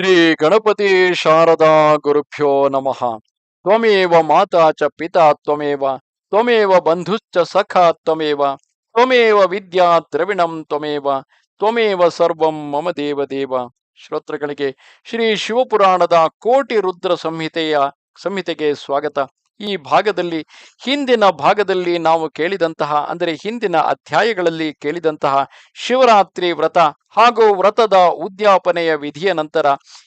ಶ್ರೀ ಗಣಪತಿ ಶಾರದಾ ಗುರುಭ್ಯೋ ನಮಃ. ತ್ವಮೇವ ಮಾತಾ ಚ ಪಿತಾ ತ್ವಮೇವ ತ್ವಮೇವ ಬಂಧುಶ್ಚ ಸಖಾ ತ್ವಮೇವ ತ್ವಮೇವ ವಿದ್ಯಾ ದ್ರವಿಣಂ ತ್ವಮೇವ ತ್ವಮೇವ ಸರ್ವಂ ಮಮ ದೇವ ದೇವ. ಶ್ರೋತೃಗಳಿಗೆ ಶ್ರೀ ಶಿವಪುರಾಣದ ಕೋಟಿ ರುದ್ರ ಸಂಹಿತೆಯ, ಸಂಹಿತೆಗೆ ಸ್ವಾಗತ. ಈ ಭಾಗದಲ್ಲಿ, ಹಿಂದಿನ ಭಾಗದಲ್ಲಿ ನಾವು ಕೇಳಿದಂತಹ, ಅಂದರೆ ಹಿಂದಿನ ಅಧ್ಯಾಯಗಳಲ್ಲಿ ಕೇಳಿದಂತಹ ಶಿವರಾತ್ರಿ ವ್ರತ ಹಾಗೂ ವ್ರತದ ಉದ್ಯಾಪನೆಯ ವಿಧಿಯ ನಂತರ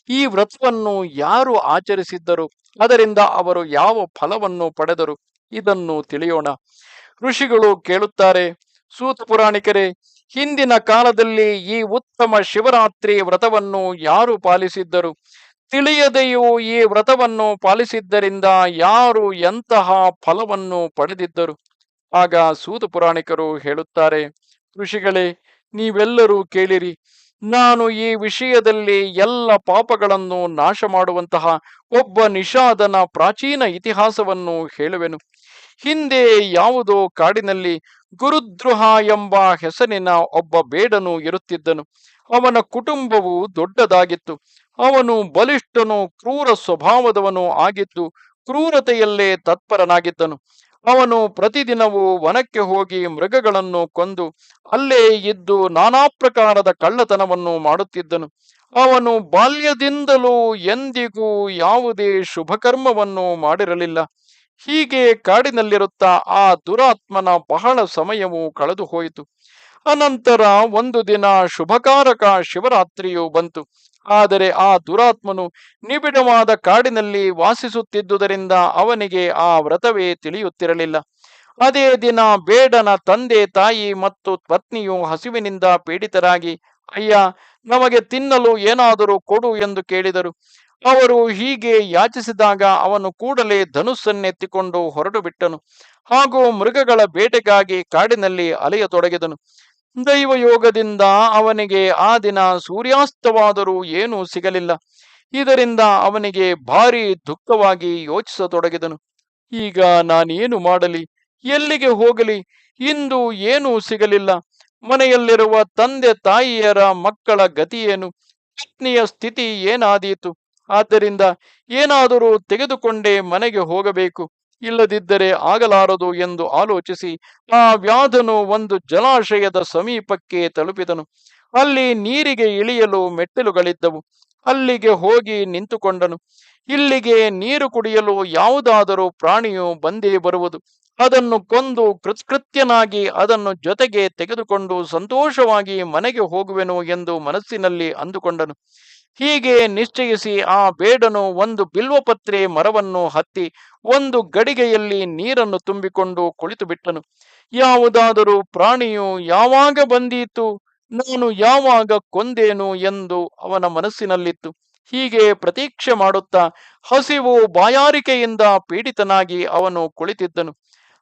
ಈ ವ್ರತವನ್ನು ಯಾರು ಆಚರಿಸಿದ್ದರು, ಅದರಿಂದ ಅವರು ಯಾವ ಫಲವನ್ನು ಪಡೆದರು, ಇದನ್ನು ತಿಳಿಯೋಣ. ಋಷಿಗಳು ಕೇಳುತ್ತಾರೆ, ಸೂತ ಪುರಾಣಿಕರೇ, ಹಿಂದಿನ ಕಾಲದಲ್ಲಿ ಈ ಉತ್ತಮ ಶಿವರಾತ್ರಿ ವ್ರತವನ್ನು ಯಾರು ಪಾಲಿಸಿದ್ದರು? ತಿಳಿಯದೆಯೂ ಈ ವ್ರತವನ್ನು ಪಾಲಿಸಿದ್ದರಿಂದ ಯಾರು ಎಂತಹ ಫಲವನ್ನು ಪಡೆದಿದ್ದರು? ಆಗ ಸೂತ ಪುರಾಣಿಕರು ಹೇಳುತ್ತಾರೆ, ಋಷಿಗಳೇ, ನೀವೆಲ್ಲರೂ ಕೇಳಿರಿ, ನಾನು ಈ ವಿಷಯದಲ್ಲಿ ಎಲ್ಲ ಪಾಪಗಳನ್ನು ನಾಶ ಮಾಡುವಂತಹ ಒಬ್ಬ ನಿಷಾದನ ಪ್ರಾಚೀನ ಇತಿಹಾಸವನ್ನು ಹೇಳುವೆನು. ಹಿಂದೆ ಯಾವುದೋ ಕಾಡಿನಲ್ಲಿ ಗುರುದ್ರೋಹ ಎಂಬ ಹೆಸರಿನ ಒಬ್ಬ ಬೇಡನು ಇರುತ್ತಿದ್ದನು. ಅವನ ಕುಟುಂಬವು ದೊಡ್ಡದಾಗಿತ್ತು. ಅವನು ಬಲಿಷ್ಠನು, ಕ್ರೂರ ಸ್ವಭಾವದವನು ಆಗಿದ್ದು ಕ್ರೂರತೆಯಲ್ಲೇ ತತ್ಪರನಾಗಿದ್ದನು. ಅವನು ಪ್ರತಿದಿನವೂ ವನಕ್ಕೆ ಹೋಗಿ ಮೃಗಗಳನ್ನು ಕೊಂದು ಅಲ್ಲೇ ಇದ್ದು ನಾನಾ ಪ್ರಕಾರದ ಕಳ್ಳತನವನ್ನು ಮಾಡುತ್ತಿದ್ದನು. ಅವನು ಬಾಲ್ಯದಿಂದಲೂ ಎಂದಿಗೂ ಯಾವುದೇ ಶುಭಕರ್ಮವನ್ನು ಮಾಡಿರಲಿಲ್ಲ. ಹೀಗೆ ಕಾಡಿನಲ್ಲಿರುತ್ತಾ ಆ ದುರಾತ್ಮನ ಬಹಳ ಸಮಯವು ಕಳೆದು ಹೋಯಿತು ಅನಂತರ ಒಂದು ದಿನ ಶುಭಕಾರಕ ಶಿವರಾತ್ರಿಯು ಬಂತು. ಆದರೆ ಆ ದುರಾತ್ಮನು ನಿಬಿಡವಾದ ಕಾಡಿನಲ್ಲಿ ವಾಸಿಸುತ್ತಿದ್ದುದರಿಂದ ಅವನಿಗೆ ಆ ವ್ರತವೇ ತಿಳಿಯುತ್ತಿರಲಿಲ್ಲ. ಅದೇ ದಿನ ಬೇಡನ ತಂದೆ ತಾಯಿ ಮತ್ತು ಪತ್ನಿಯು ಹಸಿವಿನಿಂದ ಪೀಡಿತರಾಗಿ, ಅಯ್ಯ, ನಮಗೆ ತಿನ್ನಲು ಏನಾದರೂ ಕೊಡು ಎಂದು ಕೇಳಿದರು. ಅವರು ಹೀಗೆ ಯಾಚಿಸಿದಾಗ ಅವನು ಕೂಡಲೇ ಧನುಸ್ಸನ್ನೆತ್ತಿಕೊಂಡು ಹೊರಟು ಬಿಟ್ಟನು ಹಾಗೂ ಮೃಗಗಳ ಬೇಟೆಗಾಗಿ ಕಾಡಿನಲ್ಲಿ ಅಲೆಯತೊಡಗಿದನು. ದೈವಯೋಗದಿಂದ ಅವನಿಗೆ ಆ ದಿನ ಸೂರ್ಯಾಸ್ತವಾದರೂ ಏನೂ ಸಿಗಲಿಲ್ಲ. ಇದರಿಂದ ಅವನಿಗೆ ಭಾರಿ ದುಃಖವಾಗಿ ಯೋಚಿಸತೊಡಗಿದನು. ಈಗ ನಾನೇನು ಮಾಡಲಿ? ಎಲ್ಲಿಗೆ ಹೋಗಲಿ? ಇಂದು ಏನೂ ಸಿಗಲಿಲ್ಲ. ಮನೆಯಲ್ಲಿರುವ ತಂದೆ ತಾಯಿಯರ ಮಕ್ಕಳ ಗತಿಯೇನು ಪತ್ನಿಯ ಸ್ಥಿತಿ ಏನಾದೀತು? ಆದ್ದರಿಂದ ಏನಾದರೂ ತೆಗೆದುಕೊಂಡೇ ಮನೆಗೆ ಹೋಗಬೇಕು. ಇಲ್ಲದಿದ್ದರೆ ಆಗಲಾರದು ಎಂದು ಆಲೋಚಿಸಿ ಆ ವ್ಯಾಧನು ಒಂದು ಜಲಾಶಯದ ಸಮೀಪಕ್ಕೆ ತಲುಪಿದನು. ಅಲ್ಲಿ ನೀರಿಗೆ ಇಳಿಯಲು ಮೆಟ್ಟಿಲುಗಳಿದ್ದವು. ಅಲ್ಲಿಗೆ ಹೋಗಿ ನಿಂತುಕೊಂಡನು. ಇಲ್ಲಿಗೆ ನೀರು ಕುಡಿಯಲು ಯಾವುದಾದರೂ ಪ್ರಾಣಿಯು ಬಂದೇ ಬರುವುದು. ಅದನ್ನು ಕೊಂದು ಕೃತ್ಕೃತ್ಯನಾಗಿ ಅದನ್ನು ಜೊತೆಗೆ ತೆಗೆದುಕೊಂಡು ಸಂತೋಷವಾಗಿ ಮನೆಗೆ ಹೋಗುವೆನು ಎಂದು ಮನಸ್ಸಿನಲ್ಲಿ ಅಂದುಕೊಂಡನು. ಹೀಗೆ ನಿಶ್ಚಯಿಸಿ ಆ ಬೇಡನು ಒಂದು ಬಿಲ್ವಪತ್ರೆ ಮರವನ್ನು ಹತ್ತಿ ಒಂದು ಗಡಿಗೆಯಲ್ಲಿ ನೀರನ್ನು ತುಂಬಿಕೊಂಡು ಕುಳಿತು ಬಿಟ್ಟನು. ಯಾವುದಾದರೂ ಪ್ರಾಣಿಯು ಯಾವಾಗ ಬಂದೀತು? ನಾನು ಯಾವಾಗ ಕೊಂದೇನು ಎಂದು ಅವನ ಮನಸ್ಸಿನಲ್ಲಿತ್ತು. ಹೀಗೆ ಪ್ರತೀಕ್ಷೆ ಮಾಡುತ್ತಾ ಹಸಿವು ಬಾಯಾರಿಕೆಯಿಂದ ಪೀಡಿತನಾಗಿ ಅವನು ಕುಳಿತಿದ್ದನು.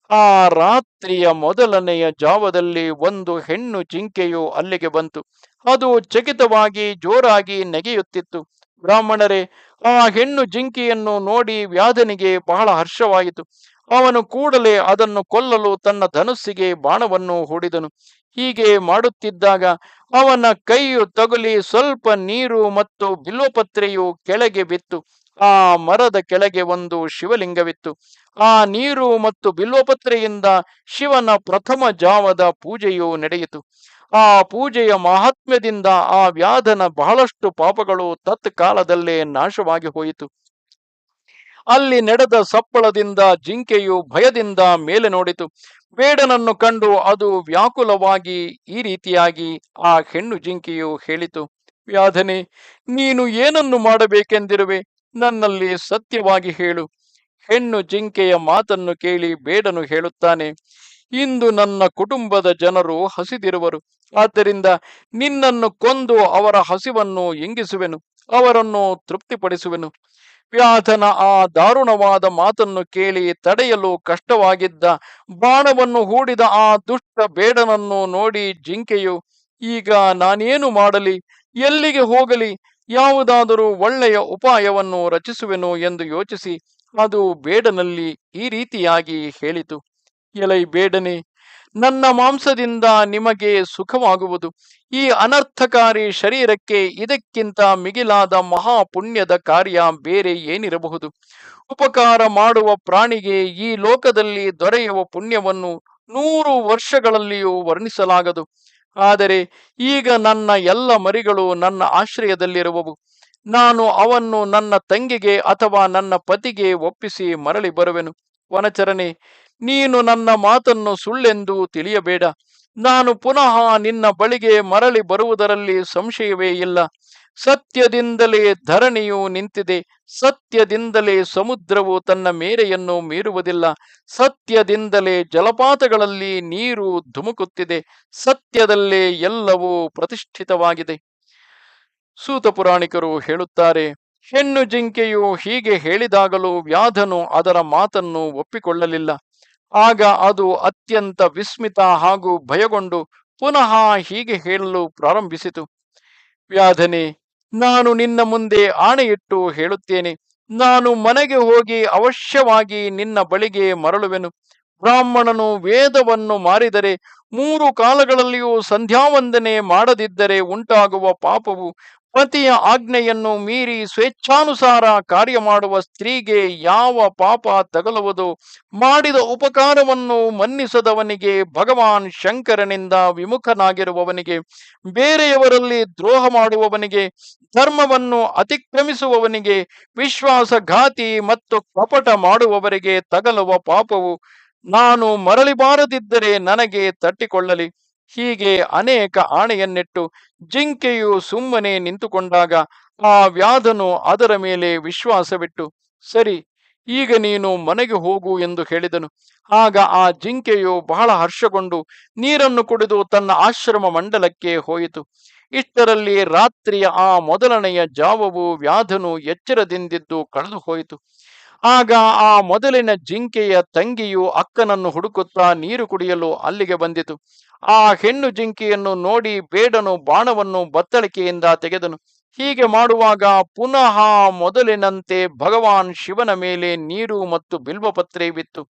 ಆ ರಾತ್ರಿಯ ಮೊದಲನೆಯ ಜಾವದಲ್ಲಿ ಒಂದು ಹೆಣ್ಣು ಜಿಂಕೆಯು ಅಲ್ಲಿಗೆ ಬಂತು. ಅದು ಚಕಿತವಾಗಿ ಜೋರಾಗಿ ನೆಗೆಯುತ್ತಿತ್ತು. ಬ್ರಾಹ್ಮಣರೇ, ಆ ಹೆಣ್ಣು ಜಿಂಕೆಯನ್ನು ನೋಡಿ ವ್ಯಾಧನಿಗೆ ಬಹಳ ಹರ್ಷವಾಯಿತು. ಅವನು ಕೂಡಲೇ ಅದನ್ನು ಕೊಲ್ಲಲು ತನ್ನ ಧನುಸ್ಸಿಗೆ ಬಾಣವನ್ನು ಹೂಡಿದನು. ಹೀಗೆ ಮಾಡುತ್ತಿದ್ದಾಗ ಅವನ ಕೈಯು ತಗುಲಿ ಸ್ವಲ್ಪ ನೀರು ಮತ್ತು ಬಿಲ್ವಪತ್ರೆಯು ಕೆಳಗೆ ಬಿತ್ತು. ಆ ಮರದ ಕೆಳಗೆ ಒಂದು ಶಿವಲಿಂಗವಿತ್ತು. ಆ ನೀರು ಮತ್ತು ಬಿಲ್ವಪತ್ರೆಯಿಂದ ಶಿವನ ಪ್ರಥಮ ಜಾವದ ಪೂಜೆಯು ನಡೆಯಿತು. ಆ ಪೂಜೆಯ ಮಹಾತ್ಮ್ಯದಿಂದ ಆ ವ್ಯಾಧನ ಬಹಳಷ್ಟು ಪಾಪಗಳು ತತ್ಕಾಲದಲ್ಲೇ ನಾಶವಾಗಿ ಹೋಯಿತು. ಅಲ್ಲಿ ನಡೆದ ಸಪ್ಪಳದಿಂದ ಜಿಂಕೆಯು ಭಯದಿಂದ ಮೇಲೆ ನೋಡಿತು. ಬೇಡನನ್ನು ಕಂಡು ಅದು ವ್ಯಾಕುಲವಾಗಿ ಈ ರೀತಿಯಾಗಿ ಆ ಹೆಣ್ಣು ಜಿಂಕೆಯು ಹೇಳಿತು, ವ್ಯಾಧನೆ, ನೀನು ಏನನ್ನು ಮಾಡಬೇಕೆಂದಿರುವೆ? ನನ್ನಲ್ಲಿ ಸತ್ಯವಾಗಿ ಹೇಳು. ಹೆಣ್ಣು ಜಿಂಕೆಯ ಮಾತನ್ನು ಕೇಳಿ ಬೇಡನು ಹೇಳುತ್ತಾನೆ. ಇಂದು ನನ್ನ ಕುಟುಂಬದ ಜನರು ಹಸಿದಿರುವರು. ಆದ್ದರಿಂದ ನಿನ್ನನ್ನು ಕೊಂದು ಅವರ ಹಸಿವನ್ನು ಎಂಗಿಸುವೆನು ಅವರನ್ನು ತೃಪ್ತಿಪಡಿಸುವೆನು. ವ್ಯಾಧನ ಆ ದಾರುಣವಾದ ಮಾತನ್ನು ಕೇಳಿ ತಡೆಯಲು ಕಷ್ಟವಾಗಿದ್ದ ಬಾಣವನ್ನು ಹೂಡಿದ ಆ ದುಷ್ಟ ಬೇಡನನ್ನು ನೋಡಿ ಜಿಂಕೆಯು, ಈಗ ನಾನೇನು ಮಾಡಲಿ? ಎಲ್ಲಿಗೆ ಹೋಗಲಿ? ಯಾವುದಾದರೂ ಒಳ್ಳೆಯ ಉಪಾಯವನ್ನು ರಚಿಸುವೆನು ಎಂದು ಯೋಚಿಸಿ ಅದು ಬೇಡನಲ್ಲಿ ಈ ರೀತಿಯಾಗಿ ಹೇಳಿತು. ಎಲೈ ಬೇಡನೆ, ನನ್ನ ಮಾಂಸದಿಂದ ನಿಮಗೆ ಸುಖವಾಗುವುದು. ಈ ಅನರ್ಥಕಾರಿ ಶರೀರಕ್ಕೆ ಇದಕ್ಕಿಂತ ಮಿಗಿಲಾದ ಮಹಾಪುಣ್ಯದ ಕಾರ್ಯ ಬೇರೆ ಏನಿರಬಹುದು? ಉಪಕಾರ ಮಾಡುವ ಪ್ರಾಣಿಗೆ ಈ ಲೋಕದಲ್ಲಿ ದೊರೆಯುವ ಪುಣ್ಯವನ್ನು ನೂರು ವರ್ಷಗಳಲ್ಲಿಯೂ ವರ್ಣಿಸಲಾಗದು. ಆದರೆ ಈಗ ನನ್ನ ಎಲ್ಲ ಮರಿಗಳು ನನ್ನ ಆಶ್ರಯದಲ್ಲಿರುವವು. ನಾನು ಅವನ್ನು ನನ್ನ ತಂಗಿಗೆ ಅಥವಾ ನನ್ನ ಪತಿಗೆ ಒಪ್ಪಿಸಿ ಮರಳಿ ಬರುವೆನು. ವನಚರನೆ, ನೀನು ನನ್ನ ಮಾತನ್ನು ಸುಳ್ಳೆಂದು ತಿಳಿಯಬೇಡ. ನಾನು ಪುನಃ ನಿನ್ನ ಬಳಿಗೆ ಮರಳಿ ಬರುವುದರಲ್ಲಿ ಸಂಶಯವೇ ಇಲ್ಲ. ಸತ್ಯದಿಂದಲೇ ಧರಣಿಯು ನಿಂತಿದೆ. ಸತ್ಯದಿಂದಲೇ ಸಮುದ್ರವು ತನ್ನ ಮೇರೆಯನ್ನು ಮೀರುವುದಿಲ್ಲ. ಸತ್ಯದಿಂದಲೇ ಜಲಪಾತಗಳಲ್ಲಿ ನೀರು ಧುಮುಕುತ್ತಿದೆ. ಸತ್ಯದಲ್ಲೇ ಎಲ್ಲವೂ ಪ್ರತಿಷ್ಠಿತವಾಗಿದೆ. ಸೂತ ಪುರಾಣಿಕರು ಹೇಳುತ್ತಾರೆ, ಹೆಣ್ಣು ಜಿಂಕೆಯು ಹೀಗೆ ಹೇಳಿದಾಗಲೂ ವ್ಯಾಧನು ಅದರ ಮಾತನ್ನು ಒಪ್ಪಿಕೊಳ್ಳಲಿಲ್ಲ. ಆಗ ಅದು ಅತ್ಯಂತ ವಿಸ್ಮಿತ ಹಾಗೂ ಭಯಗೊಂಡು ಪುನಃ ಹೀಗೆ ಹೇಳಲು ಪ್ರಾರಂಭಿಸಿತು. ವ್ಯಾಧನೆ ನಾನು ನಿನ್ನ ಮುಂದೆ ಆಣೆಯಿಟ್ಟು ಹೇಳುತ್ತೇನೆ. ನಾನು ಮನೆಗೆ ಹೋಗಿ ಅವಶ್ಯವಾಗಿ ನಿನ್ನ ಬಳಿಗೆ ಮರಳುವೆನು. ಬ್ರಾಹ್ಮಣನು ವೇದವನ್ನು ಮಾರಿದರೆ ಮೂರು ಕಾಲಗಳಲ್ಲಿಯೂ ಸಂಧ್ಯಾವಂದನೆ ಮಾಡದಿದ್ದರೆ ಉಂಟಾಗುವ ಪಾಪವು ಪತಿಯ ಆಜ್ಞೆಯನ್ನು ಮೀರಿ ಸ್ವೇಚ್ಛಾನುಸಾರ ಕಾರ್ಯ ಮಾಡುವ ಸ್ತ್ರೀಗೆ ಯಾವ ಪಾಪ ತಗಲುವುದು? ಮಾಡಿದ ಉಪಕಾರವನ್ನು ಮನ್ನಿಸದವನಿಗೆ ಭಗವಾನ್ ಶಂಕರನಿಂದ ವಿಮುಖನಾಗಿರುವವನಿಗೆ, ಬೇರೆಯವರಲ್ಲಿ ದ್ರೋಹ ಮಾಡುವವನಿಗೆ, ಧರ್ಮವನ್ನು ಅತಿಕ್ರಮಿಸುವವನಿಗೆ, ವಿಶ್ವಾಸಘಾತಿ ಮತ್ತು ಕಪಟ ಮಾಡುವವರಿಗೆ ತಗಲುವ ಪಾಪವು ನಾನು ಮರಳಿಬಾರದಿದ್ದರೆ ನನಗೆ ತಟ್ಟಿಕೊಳ್ಳಲಿ. ಹೀಗೆ ಅನೇಕ ಆಣೆಯನ್ನಿಟ್ಟು ಜಿಂಕೆಯು ಸುಮ್ಮನೆ ನಿಂತುಕೊಂಡಾಗ ಆ ವ್ಯಾಧನು ಅದರ ಮೇಲೆ ವಿಶ್ವಾಸವಿಟ್ಟು, ಸರಿ, ಈಗ ನೀನು ಮನೆಗೆ ಹೋಗು ಎಂದು ಹೇಳಿದನು. ಆಗ ಆ ಜಿಂಕೆಯು ಬಹಳ ಹರ್ಷಗೊಂಡು ನೀರನ್ನು ಕುಡಿದು ತನ್ನ ಆಶ್ರಮ ಮಂಡಲಕ್ಕೆ ಹೋಯಿತು. ಇಷ್ಟರಲ್ಲಿ ರಾತ್ರಿಯ ಆ ಮೊದಲನೆಯ ಜಾವವು ವ್ಯಾಧನು ಎಚ್ಚರದಿಂದಿದ್ದು ಕಳೆದು ಹೋಯಿತು ಆಗ ಆ ಮೊದಲಿನ ಜಿಂಕೆಯ ತಂಗಿಯು ಅಕ್ಕನನ್ನು ಹುಡುಕುತ್ತಾ ನೀರು ಕುಡಿಯಲು ಅಲ್ಲಿಗೆ ಬಂದಿತು. ಆ ಹೆಣ್ಣು ಜಿಂಕೆಯನ್ನು ನೋಡಿ ಬೇಡನು ಬಾಣವನ್ನು ಬತ್ತಳಿಕೆಯಿಂದ ತೆಗೆದನು. ಹೀಗೆ ಮಾಡುವಾಗ ಪುನಃ ಮೊದಲಿನಂತೆ ಭಗವಾನ್ ಶಿವನ ಮೇಲೆ ನೀರು ಮತ್ತು ಬಿಲ್ವಪತ್ರೆ ಬಿತ್ತು.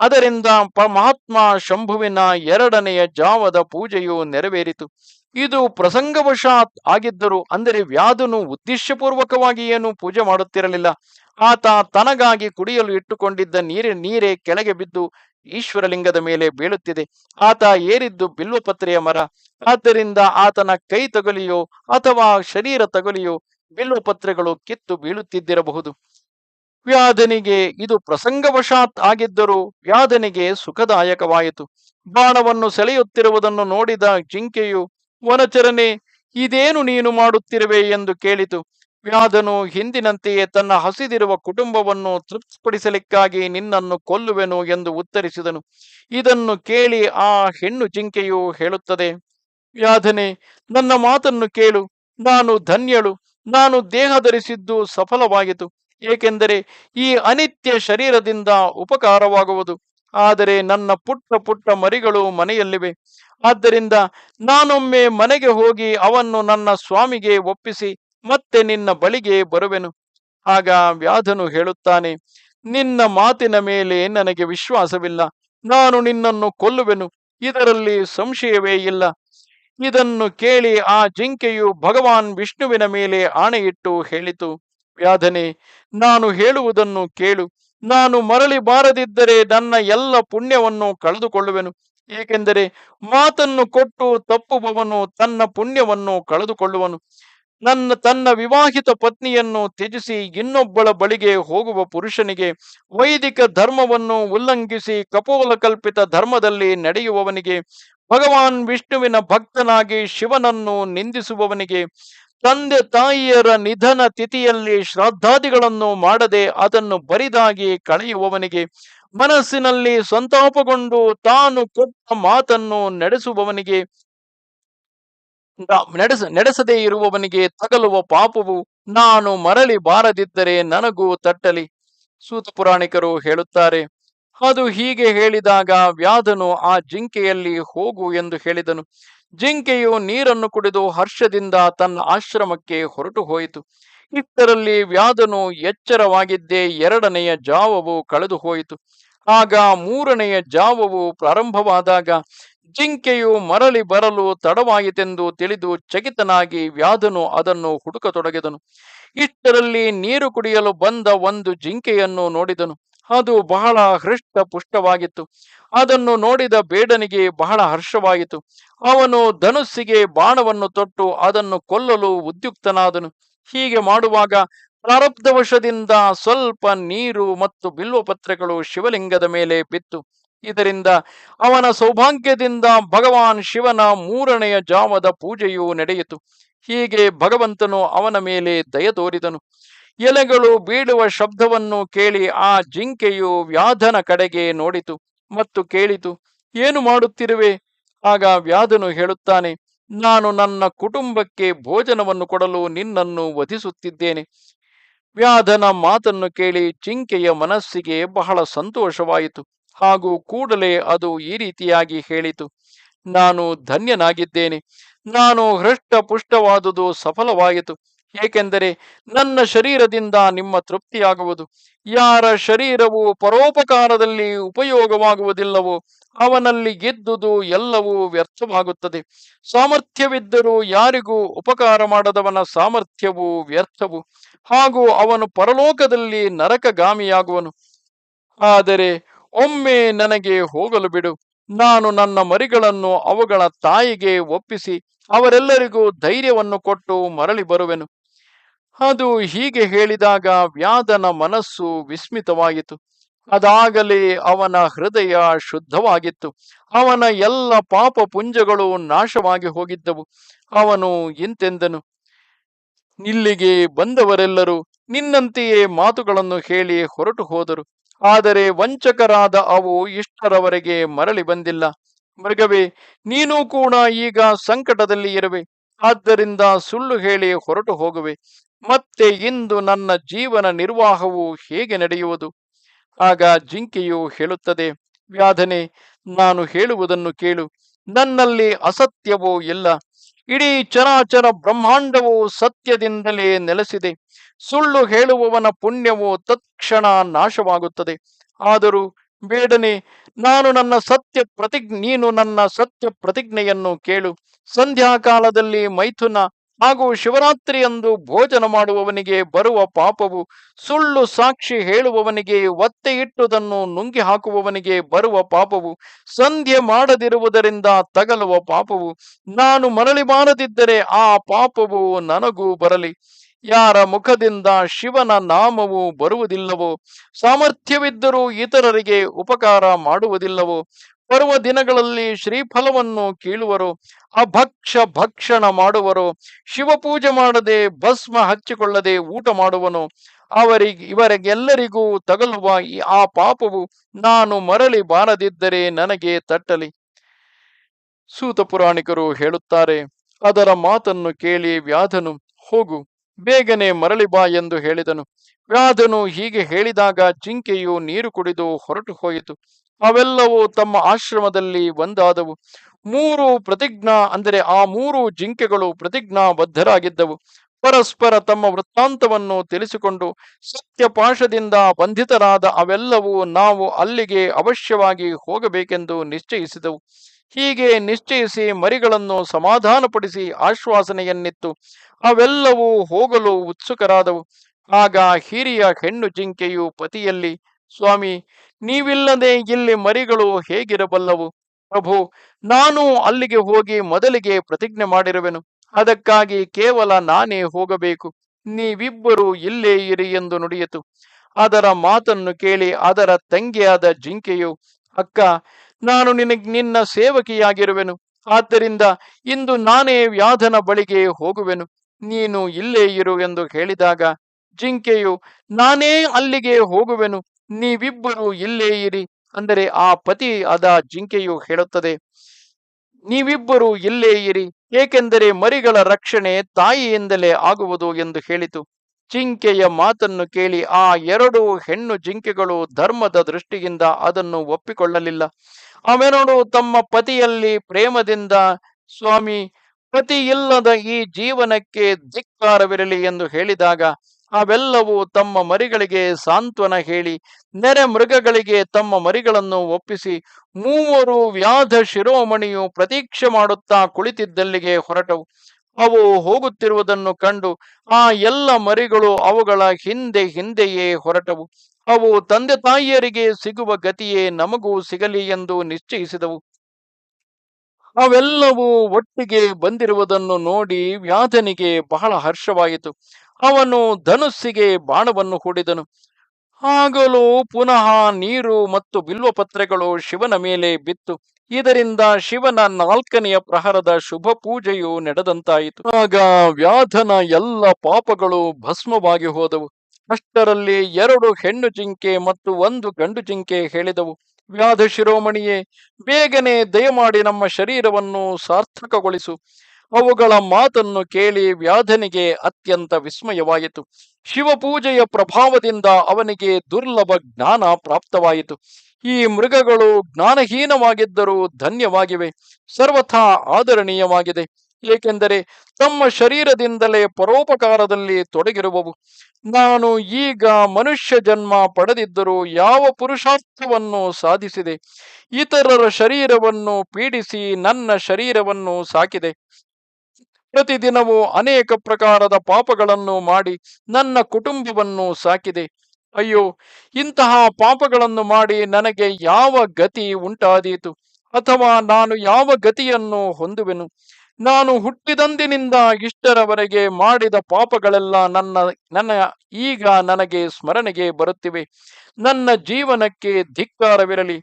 ಅದರಿಂದ ಮಹಾತ್ಮ ಶಂಭುವಿನ ಎರಡನೆಯ ಜಾವದ ಪೂಜೆಯು ನೆರವೇರಿತು. ಇದು ಪ್ರಸಂಗವಶಾತ್ ಆಗಿದ್ದರು ಅಂದರೆ ವ್ಯಾಧನು ಉದ್ದೇಶಪೂರ್ವಕವಾಗಿ ಏನು ಪೂಜೆ ಮಾಡುತ್ತಿರಲಿಲ್ಲ. ಆತ ತನಗಾಗಿ ಕುಡಿಯಲು ಇಟ್ಟುಕೊಂಡಿದ್ದ ನೀರಿನ ನೀರೇ ಕೆಳಗೆ ಬಿದ್ದು ಈಶ್ವರಲಿಂಗದ ಮೇಲೆ ಬೀಳುತ್ತಿದೆ. ಆತ ಏರಿದ್ದು ಬಿಲ್ವಪತ್ರೆಯ ಮರ. ಆದ್ದರಿಂದ ಆತನ ಕೈ ತಗುಲಿಯೋ ಅಥವಾ ಶರೀರ ತಗುಲಿಯೋ ಬಿಲ್ವಪತ್ರೆಗಳು ಕಿತ್ತು ಬೀಳುತ್ತಿದ್ದಿರಬಹುದು. ವ್ಯಾಧನಿಗೆ ಇದು ಪ್ರಸಂಗವಶಾತ್ ಆಗಿದ್ದರೂ ವ್ಯಾಧನಿಗೆ ಸುಖದಾಯಕವಾಯಿತು. ಬಾಣವನ್ನು ಸೆಳೆಯುತ್ತಿರುವುದನ್ನು ನೋಡಿದ ಜಿಂಕೆಯು ವನಚರನೆ, ಇದೇನು ನೀನು ಮಾಡುತ್ತಿರುವೆ? ಎಂದು ಕೇಳಿತು. ವ್ಯಾಧನು ಹಿಂದಿನಂತೆಯೇ ತನ್ನ ಹಸಿದಿರುವ ಕುಟುಂಬವನ್ನು ತೃಪ್ತಿಪಡಿಸಲಿಕ್ಕಾಗಿ ನಿನ್ನನ್ನು ಕೊಲ್ಲುವೆನು ಎಂದು ಉತ್ತರಿಸಿದನು. ಇದನ್ನು ಕೇಳಿ ಆ ಹೆಣ್ಣು ಜಿಂಕೆಯು ಹೇಳುತ್ತದೆ, ವ್ಯಾಧನೆ, ನನ್ನ ಮಾತನ್ನು ಕೇಳು. ನಾನು ಧನ್ಯಳು. ನಾನು ದೇಹ ಧರಿಸಿದ್ದು ಸಫಲವಾಯಿತು. ಏಕೆಂದರೆ ಈ ಅನಿತ್ಯ ಶರೀರದಿಂದ ಉಪಕಾರವಾಗುವುದು. ಆದರೆ ನನ್ನ ಪುಟ್ಟ ಪುಟ್ಟ ಮರಿಗಳು ಮನೆಯಲ್ಲಿವೆ. ಆದ್ದರಿಂದ ನಾನೊಮ್ಮೆ ಮನೆಗೆ ಹೋಗಿ ಅವನ್ನು ನನ್ನ ಸ್ವಾಮಿಗೆ ಒಪ್ಪಿಸಿ. ಮತ್ತೆ ನಿನ್ನ ಬಳಿಗೆ ಬರುವೆನು. ಆಗ ವ್ಯಾಧನು ಹೇಳುತ್ತಾನೆ, ನಿನ್ನ ಮಾತಿನ ಮೇಲೆ ನನಗೆ ವಿಶ್ವಾಸವಿಲ್ಲ. ನಾನು ನಿನ್ನನ್ನು ಕೊಲ್ಲುವೆನು, ಇದರಲ್ಲಿ ಸಂಶಯವೇ ಇಲ್ಲ. ಇದನ್ನು ಕೇಳಿ ಆ ಜಿಂಕೆಯು ಭಗವಾನ್ ವಿಷ್ಣುವಿನ ಮೇಲೆ ಆಣೆಯಿಟ್ಟು ಹೇಳಿತು. ವ್ಯಾಧನೆ, ನಾನು ಹೇಳುವುದನ್ನು ಕೇಳು. ನಾನು ಮರಳಿ ಬಾರದಿದ್ದರೆ ನನ್ನ ಎಲ್ಲ ಪುಣ್ಯವನ್ನು ಕಳೆದುಕೊಳ್ಳುವೆನು. ಏಕೆಂದರೆ ಮಾತನ್ನು ಕೊಟ್ಟು ತಪ್ಪುವವನು ತನ್ನ ಪುಣ್ಯವನ್ನು ಕಳೆದುಕೊಳ್ಳುವನು. ನನ್ನ, ತನ್ನ ವಿವಾಹಿತ ಪತ್ನಿಯನ್ನು ತ್ಯಜಿಸಿ ಇನ್ನೊಬ್ಬಳ ಬಳಿಗೆ ಹೋಗುವ ಪುರುಷನಿಗೆ ವೈದಿಕ ಧರ್ಮವನ್ನು ಉಲ್ಲಂಘಿಸಿ ಕಪೋಲ ಕಲ್ಪಿತ ಧರ್ಮದಲ್ಲಿ ನಡೆಯುವವನಿಗೆ, ಭಗವಾನ್ ವಿಷ್ಣುವಿನ ಭಕ್ತನಾಗಿ ಶಿವನನ್ನು ನಿಂದಿಸುವವನಿಗೆ, ತಂದೆ ತಾಯಿಯರ ನಿಧನ ತಿಥಿಯಲ್ಲಿ ಶ್ರದ್ಧಾದಿಗಳನ್ನು ಮಾಡದೆ ಅದನ್ನು ಬರಿದಾಗಿ ಕಳೆಯುವವನಿಗೆ, ಮನಸ್ಸಿನಲ್ಲಿ ಸಂತಾಪಗೊಂಡು ತಾನು ಕೊಟ್ಟ ಮಾತನ್ನು ನಡೆಸುವವನಿಗೆ ನಡೆಸ, ನಡೆಸದೇ ಇರುವವನಿಗೆ ತಗಲುವ ಪಾಪವು ನಾನು ಮರಳಿ ಬಾರದಿದ್ದರೆ ನನಗೂ ತಟ್ಟಲಿ. ಸೂತ ಪುರಾಣಿಕರು ಹೇಳುತ್ತಾರೆ, ಅದು ಹೀಗೆ ಹೇಳಿದಾಗ ವ್ಯಾಧನು ಆ ಜಿಂಕೆಯಲ್ಲಿ ಹೋಗು ಎಂದು ಹೇಳಿದನು. ಜಿಂಕೆಯು ನೀರನ್ನು ಕುಡಿದು ಹರ್ಷದಿಂದ ತನ್ನ ಆಶ್ರಮಕ್ಕೆ ಹೊರಟು ಹೋಯಿತು. ಇಷ್ಟರಲ್ಲಿ ವ್ಯಾಧನು ಎಚ್ಚರವಾಗಿದ್ದೇ ಎರಡನೆಯ ಜಾವವು ಕಳೆದು ಹೋಯಿತು ಆಗ ಮೂರನೆಯ ಜಾವವು ಪ್ರಾರಂಭವಾದಾಗ ಜಿಂಕೆಯು ಮರಳಿ ಬರಲು ತಡವಾಯಿತೆಂದು ತಿಳಿದು ಚಕಿತನಾಗಿ ವ್ಯಾಧನು ಅದನ್ನು ಹುಡುಕತೊಡಗಿದನು. ಇಷ್ಟರಲ್ಲಿ ನೀರು ಕುಡಿಯಲು ಬಂದ ಒಂದು ಜಿಂಕೆಯನ್ನು ನೋಡಿದನು. ಅದು ಬಹಳ ಹೃಷ್ಟ ಪುಷ್ಟವಾಗಿತ್ತು ಅದನ್ನು ನೋಡಿದ ಬೇಡನಿಗೆ ಬಹಳ ಹರ್ಷವಾಯಿತು. ಅವನು ಧನುಸ್ಸಿಗೆ ಬಾಣವನ್ನು ತೊಟ್ಟು ಅದನ್ನು ಕೊಲ್ಲಲು ಉದ್ಯುಕ್ತನಾದನು. ಹೀಗೆ ಮಾಡುವಾಗ ಪ್ರಾರಬ್ಧವಶದಿಂದ ಸ್ವಲ್ಪ ನೀರು ಮತ್ತು ಬಿಲ್ವಪತ್ರೆಗಳು ಶಿವಲಿಂಗದ ಮೇಲೆ ಬಿತ್ತು. ಇದರಿಂದ ಅವನ ಸೌಭಾಗ್ಯದಿಂದ ಭಗವಾನ್ ಶಿವನ ಮೂರನೆಯ ಜಾವದ ಪೂಜೆಯು ನಡೆಯಿತು. ಹೀಗೆ ಭಗವಂತನು ಅವನ ಮೇಲೆ ದಯ ತೋರಿದನು. ಎಲೆಗಳು ಬೀಳುವ ಶಬ್ದವನ್ನು ಕೇಳಿ ಆ ಜಿಂಕೆಯು ವ್ಯಾಧನ ಕಡೆಗೆ ನೋಡಿತು ಮತ್ತು ಕೇಳಿತು, ಏನು ಮಾಡುತ್ತಿರುವೆ? ಆಗ ವ್ಯಾಧನು ಹೇಳುತ್ತಾನೆ, ನಾನು ನನ್ನ ಕುಟುಂಬಕ್ಕೆ ಭೋಜನವನ್ನು ಕೊಡಲು ನಿನ್ನನ್ನು ವಧಿಸುತ್ತಿದ್ದೇನೆ. ವ್ಯಾಧನ ಮಾತನ್ನು ಕೇಳಿ ಜಿಂಕೆಯ ಮನಸ್ಸಿಗೆ ಬಹಳ ಸಂತೋಷವಾಯಿತು. ಹಾಗೂ ಕೂಡಲೇ ಅದು ಈ ರೀತಿಯಾಗಿ ಹೇಳಿತು. ನಾನು ಧನ್ಯನಾಗಿದ್ದೇನೆ. ನಾನು ಹೃಷ್ಟ ಪುಷ್ಟವಾದುದು ಸಫಲವಾಯಿತು. ಏಕೆಂದರೆ ನನ್ನ ಶರೀರದಿಂದ ನಿಮ್ಮ ತೃಪ್ತಿಯಾಗುವುದು. ಯಾರ ಶರೀರವು ಪರೋಪಕಾರದಲ್ಲಿ ಉಪಯೋಗವಾಗುವುದಿಲ್ಲವೋ ಅವನಲ್ಲಿ ಗೆದ್ದುದು ಎಲ್ಲವೂ ವ್ಯರ್ಥವಾಗುತ್ತದೆ. ಸಾಮರ್ಥ್ಯವಿದ್ದರೂ ಯಾರಿಗೂ ಉಪಕಾರ ಮಾಡದವನ ಸಾಮರ್ಥ್ಯವು ವ್ಯರ್ಥವು. ಹಾಗೂ ಅವನು ಪರಲೋಕದಲ್ಲಿ ನರಕಗಾಮಿಯಾಗುವನು. ಆದರೆ ಒಮ್ಮೆ ನನಗೆ ಹೋಗಲು ಬಿಡು. ನಾನು ನನ್ನ ಮರಿಗಳನ್ನು ಅವುಗಳ ತಾಯಿಗೆ ಒಪ್ಪಿಸಿ ಅವರೆಲ್ಲರಿಗೂ ಧೈರ್ಯವನ್ನು ಕೊಟ್ಟು ಮರಳಿ ಬರುವೆನು. ಅದು ಹೀಗೆ ಹೇಳಿದಾಗ ವ್ಯಾದನ ಮನಸ್ಸು ವಿಸ್ಮಿತವಾಯಿತು ಅದಾಗಲೇ ಅವನ ಹೃದಯ ಶುದ್ಧವಾಗಿತ್ತು. ಅವನ ಎಲ್ಲ ಪಾಪ ಪುಂಜಗಳು ನಾಶವಾಗಿ ಹೋಗಿದ್ದವು. ಅವನು ಇಂತೆಂದನು. ಇಲ್ಲಿಗೆ ಬಂದವರೆಲ್ಲರೂ ನಿನ್ನಂತೆಯೇ ಮಾತುಗಳನ್ನು ಹೇಳಿ ಹೊರಟು ಹೋದರು. ಆದರೆ ವಂಚಕರಾದ ಅವು ಇಷ್ಟರವರೆಗೆ ಮರಳಿ ಬಂದಿಲ್ಲ. ಮೃಗವೇ, ನೀನು ಕೂಡ ಈಗ ಸಂಕಟದಲ್ಲಿ ಇರುವೆ. ಆದ್ದರಿಂದ ಸುಳ್ಳು ಹೇಳಿ ಹೊರಟು ಹೋಗುವೆ. ಮತ್ತೆ ಇಂದು ನನ್ನ ಜೀವನ ನಿರ್ವಾಹವು ಹೇಗೆ ನಡೆಯುವುದು? ಆಗ ಜಿಂಕೆಯು ಹೇಳುತ್ತದೆ, ವ್ಯಾಧನೆ, ನಾನು ಹೇಳುವುದನ್ನು ಕೇಳು. ನನ್ನಲ್ಲಿ ಅಸತ್ಯವೂ ಇಲ್ಲ. ಇಡೀ ಚರಾಚರ ಬ್ರಹ್ಮಾಂಡವು ಸತ್ಯದಿಂದಲೇ ನೆಲೆಸಿದೆ. ಸುಳ್ಳು ಹೇಳುವವನ ಪುಣ್ಯವು ತತ್ಕ್ಷಣ ನಾಶವಾಗುತ್ತದೆ. ಆದರೂ ಬೇಡನೆ, ನಾನು ನನ್ನ ಸತ್ಯ ಪ್ರತಿಜ್ಞೆ ನೀನು ನನ್ನ ಸತ್ಯ ಪ್ರತಿಜ್ಞೆಯನ್ನು ಕೇಳು. ಸಂಧ್ಯಾಕಾಲದಲ್ಲಿ ಮೈಥುನ ಹಾಗೂ ಶಿವರಾತ್ರಿಯಂದು ಭೋಜನ ಮಾಡುವವನಿಗೆ ಬರುವ ಪಾಪವು ಸುಳ್ಳು ಸಾಕ್ಷಿ ಹೇಳುವವನಿಗೆ ಒತ್ತೆ ಇಟ್ಟುದನ್ನು ನುಂಗಿ ಹಾಕುವವನಿಗೆ ಬರುವ ಪಾಪವು ಸಂಧ್ಯೆ ಮಾಡದಿರುವುದರಿಂದ ತಗಲುವ ಪಾಪವು ನಾನು ಮರಳಿ ಬಾರದಿದ್ದರೆ ಆ ಪಾಪವು ನನಗೂ ಬರಲಿ. ಯಾರ ಮುಖದಿಂದ ಶಿವನ ನಾಮವು ಬರುವುದಿಲ್ಲವೋ, ಸಾಮರ್ಥ್ಯವಿದ್ದರೂ ಇತರರಿಗೆ ಉಪಕಾರ ಮಾಡುವುದಿಲ್ಲವೋ ಬರುವ ದಿನಗಳಲ್ಲಿ ಶ್ರೀಫಲವನ್ನು ಕೀಳುವರು, ಅಭಕ್ಷ ಭಕ್ಷಣ ಮಾಡುವರು, ಶಿವಪೂಜೆ ಮಾಡದೆ ಭಸ್ಮ ಹಚ್ಚಿಕೊಳ್ಳದೆ ಊಟ ಮಾಡುವನು. ಅವರಿಗೆ, ಇವರಿಗೆಲ್ಲರಿಗೂ ತಗಲುವ ಆ ಪಾಪವು ನಾನು ಮರಳಿ ಬಾರದಿದ್ದರೆ ನನಗೆ ತಟ್ಟಲಿ. ಸೂತ ಪುರಾಣಿಕರು ಹೇಳುತ್ತಾರೆ, ಅದರ ಮಾತನ್ನು ಕೇಳಿ ವ್ಯಾಧನು, ಹೋಗು, ಬೇಗನೆ ಮರಳಿ ಬಾ ಎಂದು ಹೇಳಿದನು. ವ್ಯಾಧನು ಹೀಗೆ ಹೇಳಿದಾಗ ಜಿಂಕೆಯು ನೀರು ಕುಡಿದು ಹೊರಟು ಹೋಯಿತು. ಅವೆಲ್ಲವೂ ತಮ್ಮ ಆಶ್ರಮದಲ್ಲಿ ಒಂದಾದವು. ಮೂರು ಪ್ರತಿಜ್ಞಾ ಅಂದರೆ ಆ ಮೂರು ಜಿಂಕೆಗಳು ಪ್ರತಿಜ್ಞಾಬದ್ಧರಾಗಿದ್ದವು. ಪರಸ್ಪರ ತಮ್ಮ ವೃತ್ತಾಂತವನ್ನು ತಿಳಿಸಿಕೊಂಡು ಸತ್ಯಪಾಶದಿಂದ ಬಂಧಿತರಾದ ಅವೆಲ್ಲವೂ ನಾವು ಅಲ್ಲಿಗೆ ಅವಶ್ಯವಾಗಿ ಹೋಗಬೇಕೆಂದು ನಿಶ್ಚಯಿಸಿದವು. ಹೀಗೆ ನಿಶ್ಚಯಿಸಿ ಮರಿಗಳನ್ನು ಸಮಾಧಾನಪಡಿಸಿ ಆಶ್ವಾಸನೆಯನ್ನಿತ್ತು. ಅವೆಲ್ಲವೂ ಹೋಗಲು ಉತ್ಸುಕರಾದವು. ಆಗ ಹಿರಿಯ ಹೆಣ್ಣು ಜಿಂಕೆಯು ಪತಿಯಲ್ಲಿ ಸ್ವಾಮಿ, ನೀವಿಲ್ಲದೆ ಇಲ್ಲಿ ಮರಿಗಳು ಹೇಗಿರಬಲ್ಲವು? ಪ್ರಭು, ನಾನು ಅಲ್ಲಿಗೆ ಹೋಗಿ ಮೊದಲಿಗೆ ಪ್ರತಿಜ್ಞೆ ಮಾಡಿರುವೆನು. ಅದಕ್ಕಾಗಿ ಕೇವಲ ನಾನೇ ಹೋಗಬೇಕು. ನೀವಿಬ್ಬರು ಇಲ್ಲೇ ಇರಿ ಎಂದು ನುಡಿಯಿತು. ಅದರ ಮಾತನ್ನು ಕೇಳಿ ಅದರ ತಂಗಿಯಾದ ಜಿಂಕೆಯು, ಅಕ್ಕ, ನಾನು ನಿನಗೆ ನಿನ್ನ ಸೇವಕಿಯಾಗಿರುವೆನು. ಆದ್ದರಿಂದ ಇಂದು ನಾನೇ ವ್ಯಾಧನ ಬಳಿಗೆ ಹೋಗುವೆನು. ನೀನು ಇಲ್ಲೇ ಇರು ಎಂದು ಹೇಳಿದಾಗ, ಜಿಂಕೆಯು, ನಾನೇ ಅಲ್ಲಿಗೆ ಹೋಗುವೆನು. ನೀವಿಬ್ಬರು ಇಲ್ಲೇ ಇರಿ ಅಂದರೆ ಆ ಪತಿ ಆದ ಜಿಂಕೆಯು ಹೇಳುತ್ತದೆ, ನೀವಿಬ್ಬರು ಇಲ್ಲೇ ಇರಿ, ಏಕೆಂದರೆ ಮರಿಗಳ ರಕ್ಷಣೆ ತಾಯಿಯಿಂದಲೇ ಆಗುವುದು ಎಂದು ಹೇಳಿತು. ಜಿಂಕೆಯ ಮಾತನ್ನು ಕೇಳಿ ಆ ಎರಡು ಹೆಣ್ಣು ಜಿಂಕೆಗಳು ಧರ್ಮದ ದೃಷ್ಟಿಯಿಂದ ಅದನ್ನು ಒಪ್ಪಿಕೊಳ್ಳಲಿಲ್ಲ. ಅವೆರಡು ತಮ್ಮ ಪತಿಯಲ್ಲಿ ಪ್ರೇಮದಿಂದ, ಸ್ವಾಮಿ ಪತಿ ಇಲ್ಲದ ಈ ಜೀವನಕ್ಕೆ ಧಿಕ್ಕಾರವಿರಲಿ ಎಂದು ಹೇಳಿದಾಗ ಅವೆಲ್ಲವೂ ತಮ್ಮ ಮರಿಗಳಿಗೆ ಸಾಂತ್ವನ ಹೇಳಿ, ನೆರೆ ಮೃಗಗಳಿಗೆ ತಮ್ಮ ಮರಿಗಳನ್ನು ಒಪ್ಪಿಸಿ, ಮೂವರು ವ್ಯಾಧ ಶಿರೋಮಣಿಯು ಪ್ರತೀಕ್ಷೆ ಮಾಡುತ್ತಾ ಕುಳಿತಿದ್ದಲ್ಲಿಗೆ ಹೊರಟವು. ಅವು ಹೋಗುತ್ತಿರುವುದನ್ನು ಕಂಡು ಆ ಎಲ್ಲ ಮರಿಗಳು ಅವುಗಳ ಹಿಂದೆ ಹಿಂದೆಯೇ ಹೊರಟವು. ಅವು ತಂದೆ ತಾಯಿಯರಿಗೆ ಸಿಗುವ ಗತಿಯೇ ನಮಗೂ ಸಿಗಲಿ ಎಂದು ನಿಶ್ಚಯಿಸಿದವು. ಅವೆಲ್ಲವೂ ಒಟ್ಟಿಗೆ ಬಂದಿರುವುದನ್ನು ನೋಡಿ ವ್ಯಾಧನಿಗೆ ಬಹಳ ಹರ್ಷವಾಯಿತು. ಅವನು ಧನುಸ್ಸಿಗೆ ಬಾಣವನ್ನು ಹೂಡಿದನು. ಆಗಲೂ ಪುನಃ ನೀರು ಮತ್ತು ಬಿಲ್ವಪತ್ರೆಗಳು ಶಿವನ ಮೇಲೆ ಬಿತ್ತು. ಇದರಿಂದ ಶಿವನ ನಾಲ್ಕನೆಯ ಪ್ರಹರದ ಶುಭ ಪೂಜೆಯು ನಡೆದಂತಾಯಿತು. ಆಗ ವ್ಯಾಧನ ಎಲ್ಲ ಪಾಪಗಳು ಭಸ್ಮವಾಗಿ ಹೋದವು. ಅಷ್ಟರಲ್ಲಿ ಎರಡು ಹೆಣ್ಣು ಜಿಂಕೆ ಮತ್ತು ಒಂದು ಗಂಡು ಜಿಂಕೆ ಹೇಳಿದವು. ವ್ಯಾಧ ಶಿರೋಮಣಿಯೇ ಬೇಗನೆ ದಯಮಾಡಿ ನಮ್ಮ ಶರೀರವನ್ನು ಸಾರ್ಥಕಗೊಳಿಸು. ಅವುಗಳ ಮಾತನ್ನು ಕೇಳಿ ವ್ಯಾಧನಿಗೆ ಅತ್ಯಂತ ವಿಸ್ಮಯವಾಯಿತು. ಶಿವಪೂಜೆಯ ಪ್ರಭಾವದಿಂದ ಅವನಿಗೆ ದುರ್ಲಭ ಜ್ಞಾನ ಪ್ರಾಪ್ತವಾಯಿತು. ಈ ಮೃಗಗಳು ಜ್ಞಾನಹೀನವಾಗಿದ್ದರೂ ಧನ್ಯವಾಗಿವೆ. ಸರ್ವಥಾ ಆದರಣೀಯವಾಗಿದೆ. ಏಕೆಂದರೆ ತಮ್ಮ ಶರೀರದಿಂದಲೇ ಪರೋಪಕಾರದಲ್ಲಿ ತೊಡಗಿರುವವು. ನಾನು ಈಗ ಮನುಷ್ಯ ಜನ್ಮ ಪಡೆದಿದ್ದರೂ ಯಾವ ಪುರುಷಾರ್ಥವನ್ನು ಸಾಧಿಸಿದೆ. ಇತರರ ಶರೀರವನ್ನು ಪೀಡಿಸಿ ನನ್ನ ಶರೀರವನ್ನು ಸಾಕಿದೆ. ಪ್ರತಿದಿನವೂ ಅನೇಕ ಪ್ರಕಾರದ ಪಾಪಗಳನ್ನು ಮಾಡಿ ನನ್ನ ಕುಟುಂಬವನ್ನು ಸಾಕಿದೆ. ಅಯ್ಯೋ, ಇಂತಹ ಪಾಪಗಳನ್ನು ಮಾಡಿ ನನಗೆ ಯಾವ ಗತಿ ಉಂಟಾದೀತು? ಅಥವಾ ನಾನು ಯಾವ ಗತಿಯನ್ನು ಹೊಂದುವೆನು? ನಾನು ಹುಟ್ಟಿದಂದಿನಿಂದ ಇಷ್ಟರವರೆಗೆ ಮಾಡಿದ ಪಾಪಗಳೆಲ್ಲ ನನ್ನ ನನ್ನ ಈಗ ನನಗೆ ಸ್ಮರಣೆಗೆ ಬರುತ್ತಿವೆ. ನನ್ನ ಜೀವನಕ್ಕೆ ಧಿಕ್ಕಾರವಿರಲಿ.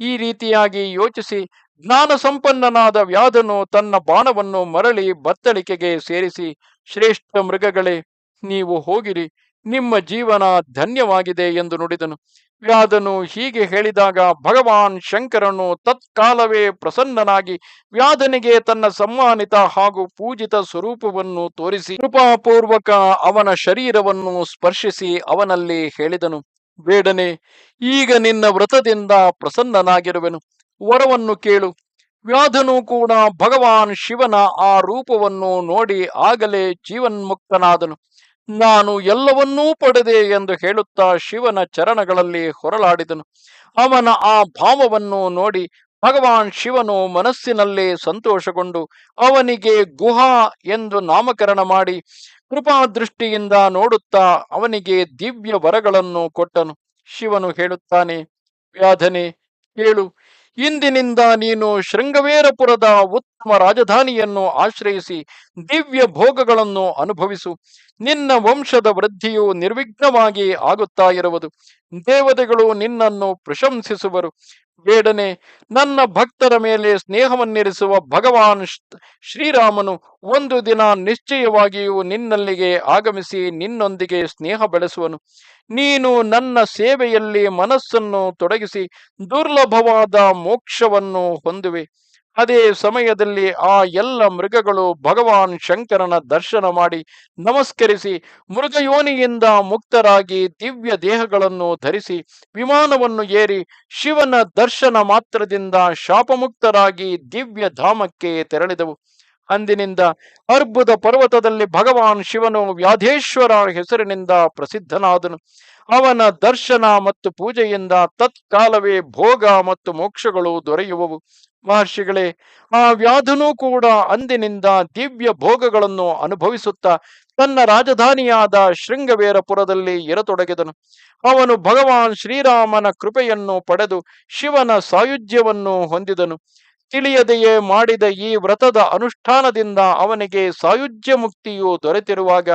ಈ ರೀತಿಯಾಗಿ ಯೋಚಿಸಿ ಜ್ಞಾನ ಸಂಪನ್ನನಾದ ವ್ಯಾಧನು ತನ್ನ ಬಾಣವನ್ನು ಮರಳಿ ಬತ್ತಳಿಕೆಗೆ ಸೇರಿಸಿ, ಶ್ರೇಷ್ಠ ಮೃಗಗಳೇ, ನೀವು ಹೋಗಿರಿ, ನಿಮ್ಮ ಜೀವನ ಧನ್ಯವಾಗಿದೆ ಎಂದು ನುಡಿದನು. ವ್ಯಾಧನು ಹೀಗೆ ಹೇಳಿದಾಗ ಭಗವಾನ್ ಶಂಕರನು ತತ್ಕಾಲವೇ ಪ್ರಸನ್ನನಾಗಿ ವ್ಯಾಧನಿಗೆ ತನ್ನ ಸಮ್ಮಾನಿತ ಹಾಗೂ ಪೂಜಿತ ಸ್ವರೂಪವನ್ನು ತೋರಿಸಿ, ಕೃಪಾಪೂರ್ವಕ ಅವನ ಶರೀರವನ್ನು ಸ್ಪರ್ಶಿಸಿ ಅವನಲ್ಲಿ ಹೇಳಿದನು, ಬೇಡನೆ, ಈಗ ನಿನ್ನ ವ್ರತದಿಂದ ಪ್ರಸನ್ನನಾಗಿರುವೆನು. ವರವನ್ನು ಕೇಳು. ವ್ಯಾಧನು ಕೂಡ ಭಗವಾನ್ ಶಿವನ ಆ ರೂಪವನ್ನು ನೋಡಿ ಆಗಲೇ ಜೀವನ್ಮುಕ್ತನಾದನು. ನಾನು ಎಲ್ಲವನ್ನೂ ಪಡೆದೆ ಎಂದು ಹೇಳುತ್ತಾ ಶಿವನ ಚರಣಗಳಲ್ಲಿ ಹೊರಲಾಡಿದನು. ಅವನ ಆ ಭಾವವನ್ನು ನೋಡಿ ಭಗವಾನ್ ಶಿವನು ಮನಸ್ಸಿನಲ್ಲೇ ಸಂತೋಷಗೊಂಡು, ಅವನಿಗೆ ಗುಹಾ ಎಂದು ನಾಮಕರಣ ಮಾಡಿ ಕೃಪಾ ದೃಷ್ಟಿಯಿಂದ ನೋಡುತ್ತಾ ಅವನಿಗೆ ದಿವ್ಯ ವರಗಳನ್ನು ಕೊಟ್ಟನು. ಶಿವನು ಹೇಳುತ್ತಾನೆ, ವ್ಯಾಧನೆ ಹೇಳು ಇಂದಿನಿಂದ ನೀನು ಶೃಂಗವೇರಪುರದ ಉತ್ತಮ ರಾಜಧಾನಿಯನ್ನು ಆಶ್ರಯಿಸಿ ದಿವ್ಯ ಭೋಗಗಳನ್ನು ಅನುಭವಿಸು. ನಿನ್ನ ವಂಶದ ವೃದ್ಧಿಯು ನಿರ್ವಿಘ್ನವಾಗಿ ಆಗುತ್ತಾ ಇರುವುದು. ದೇವತೆಗಳು ನಿನ್ನನ್ನು ಪ್ರಶಂಸಿಸುವರು. ಬೇಡನೆ, ನನ್ನ ಭಕ್ತರ ಮೇಲೆ ಸ್ನೇಹವನ್ನಿರಿಸುವ ಭಗವಾನ್ ಶ್ರೀರಾಮನು ಒಂದು ದಿನ ನಿಶ್ಚಯವಾಗಿಯೂ ನಿನ್ನಲ್ಲಿಗೆ ಆಗಮಿಸಿ ನಿನ್ನೊಂದಿಗೆ ಸ್ನೇಹ ಬೆಳೆಸುವನು. ನೀನು ನನ್ನ ಸೇವೆಯಲ್ಲಿ ಮನಸ್ಸನ್ನು ತೊಡಗಿಸಿ ದುರ್ಲಭವಾದ ಮೋಕ್ಷವನ್ನು ಹೊಂದುವೆ. ಅದೇ ಸಮಯದಲ್ಲಿ ಆ ಎಲ್ಲ ಮೃಗಗಳು ಭಗವಾನ್ ಶಂಕರನ ದರ್ಶನ ಮಾಡಿ ನಮಸ್ಕರಿಸಿ ಮೃಗಯೋನಿಯಿಂದ ಮುಕ್ತರಾಗಿ ದಿವ್ಯ ದೇಹಗಳನ್ನು ಧರಿಸಿ ವಿಮಾನವನ್ನು ಏರಿ ಶಿವನ ದರ್ಶನ ಮಾತ್ರದಿಂದ ಶಾಪಮುಕ್ತರಾಗಿ ದಿವ್ಯ ಧಾಮಕ್ಕೆ ತೆರಳಿದವು. ಅಂದಿನಿಂದ ಅರ್ಬುದ ಪರ್ವತದಲ್ಲಿ ಭಗವಾನ್ ಶಿವನು ವ್ಯಾಧೇಶ್ವರ ಹೆಸರಿನಿಂದ ಪ್ರಸಿದ್ಧನಾದನು. ಅವನ ದರ್ಶನ ಮತ್ತು ಪೂಜೆಯಿಂದ ತತ್ಕಾಲವೇ ಭೋಗ ಮತ್ತು ಮೋಕ್ಷಗಳು ದೊರೆಯುವವು. ಮಹರ್ಷಿಗಳೇ, ಆ ವ್ಯಾಧನೂ ಕೂಡ ಅಂದಿನಿಂದ ದಿವ್ಯ ಭೋಗಗಳನ್ನು ಅನುಭವಿಸುತ್ತಾ ತನ್ನ ರಾಜಧಾನಿಯಾದ ಶೃಂಗವೇರಪುರದಲ್ಲಿ ಇರತೊಡಗಿದನು ಅವನು ಭಗವಾನ್ ಶ್ರೀರಾಮನ ಕೃಪೆಯನ್ನು ಪಡೆದು ಶಿವನ ಸಾಯುಜ್ಯವನ್ನು ಹೊಂದಿದನು. ತಿಳಿಯದೆಯೇ ಮಾಡಿದ ಈ ವ್ರತದ ಅನುಷ್ಠಾನದಿಂದ ಅವನಿಗೆ ಸಾಯುಜ್ಯ ಮುಕ್ತಿಯು ದೊರೆತಿರುವಾಗ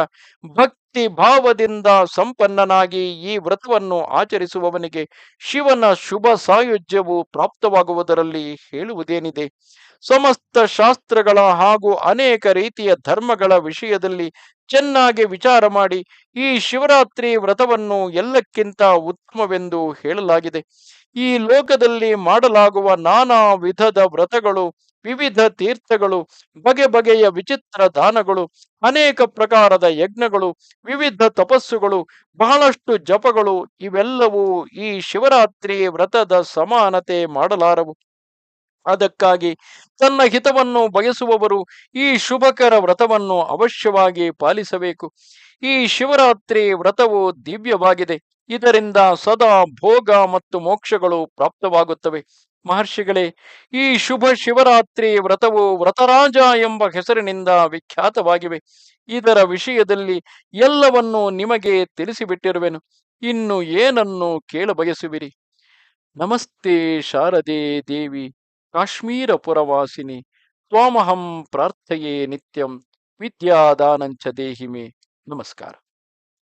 ಭಕ್ತಿ ಭಾವದಿಂದ ಸಂಪನ್ನನಾಗಿ ಈ ವ್ರತವನ್ನು ಆಚರಿಸುವವನಿಗೆ ಶಿವನ ಶುಭ ಸಾಯುಜ್ಯವು ಪ್ರಾಪ್ತವಾಗುವುದರಲ್ಲಿ ಹೇಳುವುದೇನಿದೆ? ಸಮಸ್ತ ಶಾಸ್ತ್ರಗಳ ಹಾಗೂ ಅನೇಕ ರೀತಿಯ ಧರ್ಮಗಳ ವಿಷಯದಲ್ಲಿ ಚೆನ್ನಾಗಿ ವಿಚಾರ ಮಾಡಿ ಈ ಶಿವರಾತ್ರಿ ವ್ರತವನ್ನು ಎಲ್ಲಕ್ಕಿಂತ ಉತ್ತಮವೆಂದು ಹೇಳಲಾಗಿದೆ. ಈ ಲೋಕದಲ್ಲಿ ಮಾಡಲಾಗುವ ನಾನಾ ವಿಧದ ವ್ರತಗಳು, ವಿವಿಧ ತೀರ್ಥಗಳು, ಬಗೆ ಬಗೆಯ ವಿಚಿತ್ರ ದಾನಗಳು, ಅನೇಕ ಪ್ರಕಾರದ ಯಜ್ಞಗಳು, ವಿವಿಧ ತಪಸ್ಸುಗಳು, ಬಹಳಷ್ಟು ಜಪಗಳು, ಇವೆಲ್ಲವೂ ಈ ಶಿವರಾತ್ರಿ ವ್ರತದ ಸಮಾನತೆ ಮಾಡಲಾರವು. ಅದಕ್ಕಾಗಿ ತನ್ನ ಹಿತವನ್ನು ಬಯಸುವವರು ಈ ಶುಭಕರ ವ್ರತವನ್ನು ಅವಶ್ಯವಾಗಿ ಪಾಲಿಸಬೇಕು. ಈ ಶಿವರಾತ್ರಿ ವ್ರತವು ದಿವ್ಯವಾಗಿದೆ. ಇದರಿಂದ ಸದಾ ಭೋಗ ಮತ್ತು ಮೋಕ್ಷಗಳು ಪ್ರಾಪ್ತವಾಗುತ್ತವೆ. ಮಹರ್ಷಿಗಳೇ, ಈ ಶುಭ ಶಿವರಾತ್ರಿ ವ್ರತವು ವ್ರತರಾಜ ಎಂಬ ಹೆಸರಿನಿಂದ ವಿಖ್ಯಾತವಾಗಿವೆ. ಇದರ ವಿಷಯದಲ್ಲಿ ಎಲ್ಲವನ್ನೂ ನಿಮಗೆ ತಿಳಿಸಿಬಿಟ್ಟಿರುವೆನು. ಇನ್ನು ಏನನ್ನು ಕೇಳಬಯಸುವಿರಿ? ನಮಸ್ತೆ ಶಾರದೆ ದೇವಿ, ಕಾಶ್ಮೀರ ಪುರವಾಸಿನಿ, ತ್ವಾಮಹಂ ಪ್ರಾರ್ಥೆಯೇ ನಿತ್ಯಂ, ವಿದ್ಯಾದಾನಂಚ ದೇಹಿಮೆ. ನಮಸ್ಕಾರ.